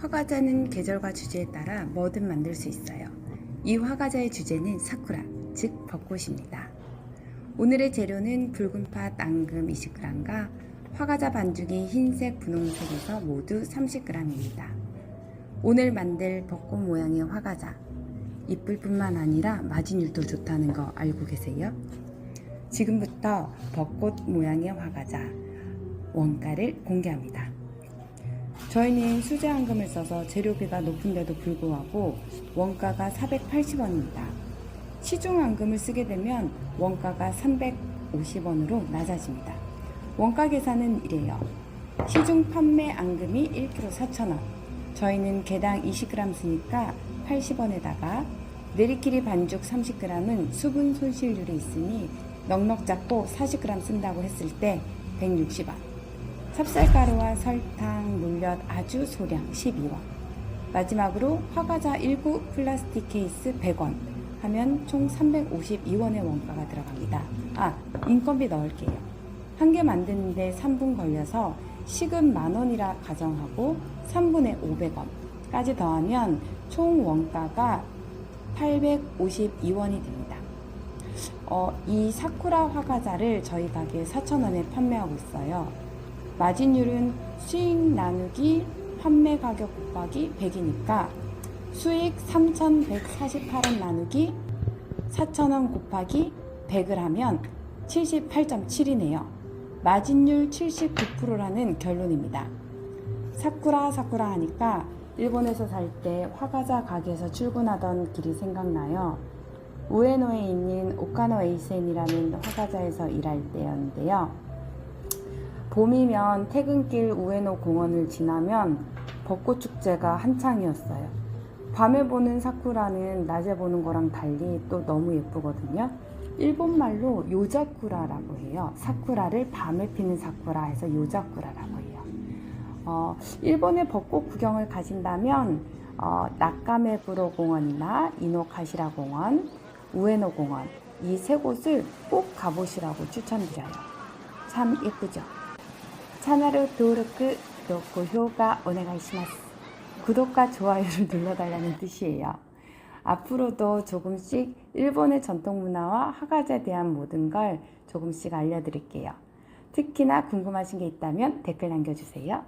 화과자는 계절과 주제에 따라 뭐든 만들 수 있어요. 이 화과자의 주제는 사쿠라, 즉 벚꽃입니다. 오늘의 재료는 붉은팥 앙금 20g과 화과자 반죽이 흰색, 분홍색에서 모두 30g입니다. 오늘 만들 벚꽃 모양의 화과자. 이쁠 뿐만 아니라 마진율도 좋다는 거 알고 계세요? 지금부터 벚꽃 모양의 화과자 원가를 공개합니다. 저희는 수제 앙금을 써서 재료비가 높은데도 불구하고 원가가 480원입니다. 시중 앙금을 쓰게 되면 원가가 350원으로 낮아집니다. 원가 계산은 이래요. 시중 판매 앙금이 1kg 4,000원. 저희는 개당 20g 쓰니까 80원에다가 내리끼리 반죽 30g은 수분 손실률이 있으니 넉넉 잡고 40g 쓴다고 했을 때 160원. 삽쌀가루와 설탕, 물엿 아주 소량 12원. 마지막으로 화과자 1구 플라스틱 케이스 100원 하면 총 352원의 원가가 들어갑니다. 아, 인건비 넣을게요. 한 개 만드는데 3분 걸려서 시급 만원이라 가정하고 3분의 500원까지 더하면 총 원가가 852원이 됩니다. 어, 이 사쿠라 화과자를 저희 가게에 4,000원에 판매하고 있어요. 마진율은 수익 나누기 판매 가격 곱하기 100이니까 수익 3,148원 나누기 4,000원 곱하기 100을 하면 78.7이네요. 마진율 79%라는 결론입니다. 사쿠라 사쿠라 하니까 일본에서 살 때 화과자 가게에서 출근하던 길이 생각나요. 우에노에 있는 오카노 에이센이라는 화과자에서 일할 때였는데요. 봄이면 퇴근길 우에노 공원을 지나면 벚꽃 축제가 한창이었어요. 밤에 보는 사쿠라는 낮에 보는 거랑 달리 또 너무 예쁘거든요. 일본 말로 요자쿠라라고 해요. 사쿠라를 밤에 피는 사쿠라 해서 요자쿠라라고 해요. 어, 일본의 벚꽃 구경을 가신다면 어, 나카메부로 공원이나 이노카시라 공원, 우에노 공원 이 세 곳을 꼭 가보시라고 추천드려요. 참 예쁘죠? 채널登録, 또 고효가 오네가이시마스. 구독과 좋아요를 눌러달라는 뜻이에요. 앞으로도 조금씩 일본의 전통 문화와 화가자에 대한 모든 걸 조금씩 알려드릴게요. 특히나 궁금하신 게 있다면 댓글 남겨주세요.